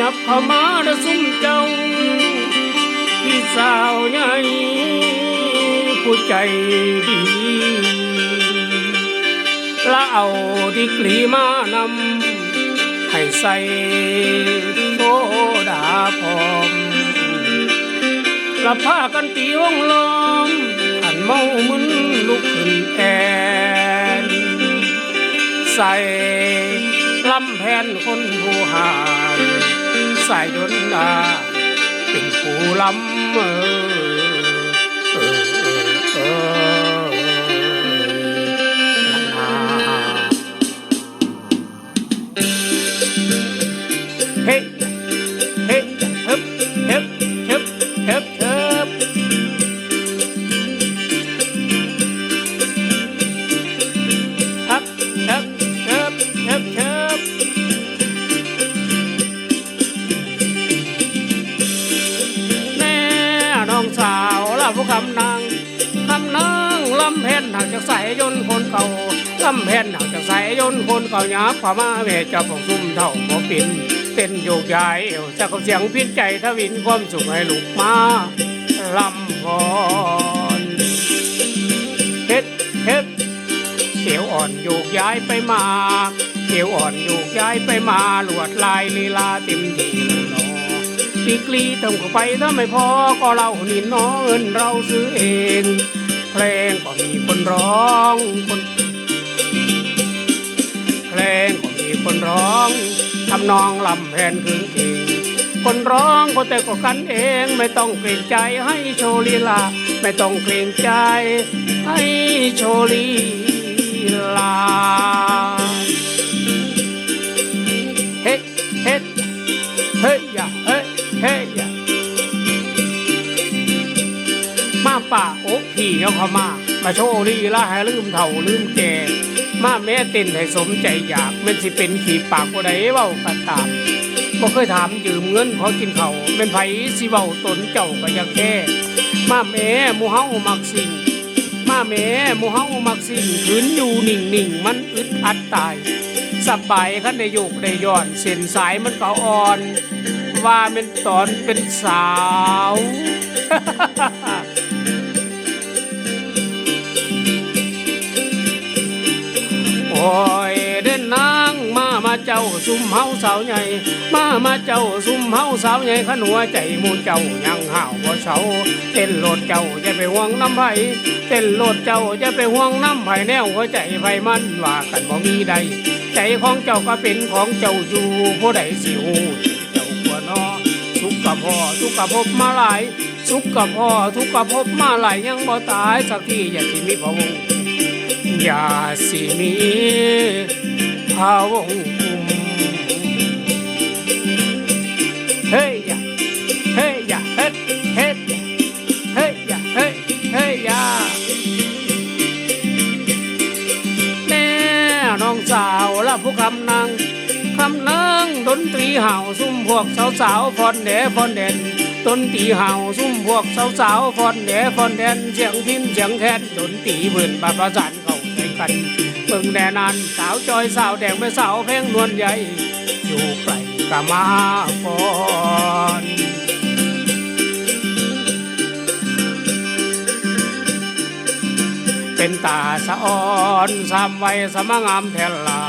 ยับเข้ามาเด้อซุ่มเจ้า พี่สาวใหญ่ผู้ใจดีและเอาดีกรีมานำให้ใส่โซดาพร้อมและพากันตีวงล้อมขันเมามึนลุกขึ้นแอนใส่ลำแผ่นคนผู้หา ยใส่ยนต์ดาเป็นผู้ลำเออเจากสายยนคนเก่าลำเพนหากจากสายยนคนเก่าหยาบขวามาเวเจ้าของซุ่มเท่าบ่ปินเต้นโยกย้ายเอวจากเสียงพินใจทวินความสุขให้ลูกมาลำก่อนเฮ็ดเฮ็ดเขียวอ่อนโยกย้ายไปมาเขียวอ่อนโยกย้ายไปมาลวดลายลีลาเต็มที่เลยเนาะดีกรีเติมเข้าไปถ้าไม่พอก็เรานี่น้องเงินเราซื้อเอง เพลงก็มีคนร้องคนเพลงก็มีคนร้องทำนองลำแผนคืนเก่งคนร้องก็แต่ก็กันเองไม่ต้องเกรงใจให้โชลีลา ไม่ต้องเกรงใจให้โชลีลาเฮ้เฮ้เฮ้ยาเฮ้เฮ้ยามาป่าโอ พี่เขาเข้ามา มาโชว์ลีลาให้ลืมเถ่าลืมแก่ มาแม่เต้นให้สมใจอยากมันสิเป็นขีปากบ่ได้เว้ากันตามบ่เคยถามยืมเงินขอกินเขาเป็นไผสิเว้าตนเจ้าก็ยังแค่มาแม่หมู่เฮามักสิ่ง มาแม่หมู่เฮามักสิ่งขืนอยู่นิ่งๆมันอึดอัดตายสบายขันได้โยกได้ย้อน เส้นสายมันก็อ่อน ว่าเป็นตอนเป็นสาว ซุ่มเฮาสาวใหญ่มามาเจ้าซุ่มเฮาสาวใหญ่ขันหัวใจมูเจ้ายังห่าวบ่เฉาเต้นโลดเจ้าจะไปห่วงน้ำไผเต้นโลดเจ้าจะไปห่วงน้ำไผแนวหัวใจไผมันว่ากันบ่มีใด ใจของเจ้าก็เป็นของเจ้าอยู่ผู้ใดสิหูเจ้าควนอสุขกับพ่อทุกข์กับพบมาหลายสุขกับพ่อทุกข์กับพบมาหลายยังบ่ตายสักทีอย่าสิมีพะวงอย่าสิมีพะวง งดนตรีเห่าซุ่มพวกสาวสาวฟอนแหนฟอนแดนดนตรีเห่าซุ่มพวกสาวสาวฟอนแหนฟอนแดนเสียงพินเสียงแคนดนตรีเบิ่นบาประสานเข้าใจกันเบิ่งแดนานสาวจอยสาวแดงไปสาวแพงนวลใหญ่ อยู่ไกลกะมาฟอนเป็นตาสะอ่อนสามวัยสมงามแทนลา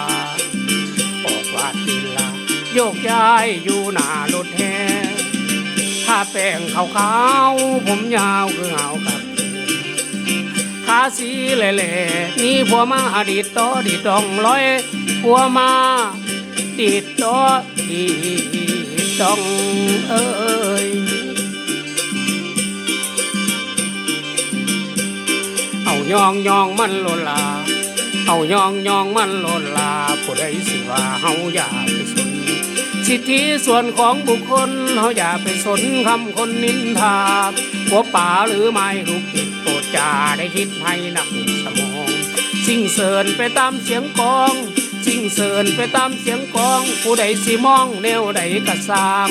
ออกวาดดินลา โยกย้ายอยู่หน้ารถแห่ถ้าแป้งขาวๆผมยาวคือเหากับขาสีแหล่ๆนี่ผัวมาอดีตต่อดีตองร้อยผัวมาดีดต่อดีตองเอ้ยเอายองยองมันโลลาเอายองยองมันโลลาผู้ใดสิว่าเฮาอยาไปสน สิทธิส่วนของบุคคลเฮาอย่าไปสนคำคนนินทาหัวป่าหรือไม้ลูกติดโปรดจ่าได้คิดให้นักสมองสิ่งเสริญไปตามเสียงกองสิ่งเสริญไปตามเสียงกอง ผู้ใดสิมองแนวใดก็สาง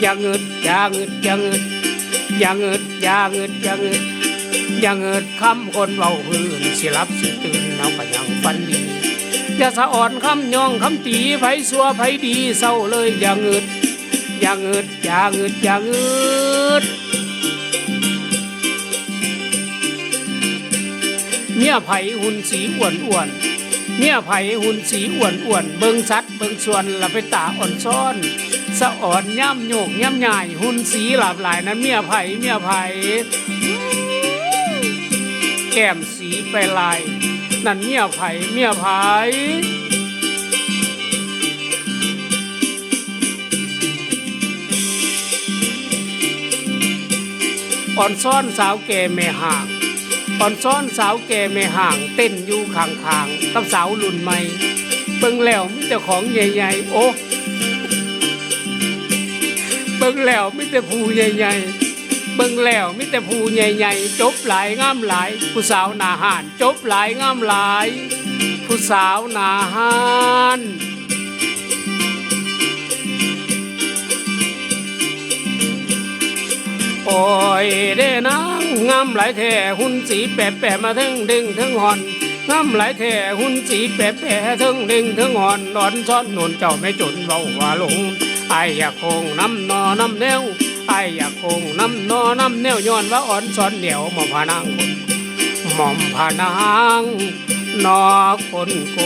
อย่างเงิดอย่างเงิดอย่างเงิดอย่างเงิดอย่างเงิดอย่างเงิดอย่างเงิดคำคนเบาพื้นสิรับสิตื่นเอาก็ยังฝันดี อย่าสะอ่อนคำยองคำตีไผสัวไผดีเศร้าเลยอย่าเงิดอย่างเงิดอย่างเงิดอย่างเงิดเมียไผหุ่นสีอ้วนอ้วนเมียไผหุ่นสีอ้วนอ้วนเบิงสัดเบิงส่วนละไปตาอ่อนซ้อนสะอ่อนย่ำโยกย่ำใหญ่หุ่นสีหลาบหลายนั้นเมียไผเมียไผ แก้มสีไปลาย นั่นเมียไผเมียไผอ่อนซ้อนสาวแก่แม่ห่างอ่อนซ้อนสาวแก่แม่ห่าง เต้นอยู่ข้างๆกับสาวรุ่นใหม่เบิ่งแล้วมีแต่ของใหญ่ๆ โอ้เบิ่งแล้วมีแต่ผู้ใหญ่ๆ เบิ่งแล้วมีแต่ผู้ใหญ่ๆจบหลายงามหลาย ผู้สาวหนาหานจบหลายงามหลาย ผู้สาวหนาหานโอ้ยเด้นางงามหลายแท่หุ่นสีแปะแปะมาทั้งดึงทั้งหอนงามหลายแท่หุ่นสีแปะแปะทั้งดึงทั้งหอนนอนซ้อนนวลเจ้าไม่จนเบาว่าลงไอ้อยากคงน้ำนอน้ำแนว ไอ้อยากคงน้ำนอน้ำแนวย้อนว่าอ่อนซ้อนเหนียวหม่อมพานางคนหม่อมพานางนอคนโก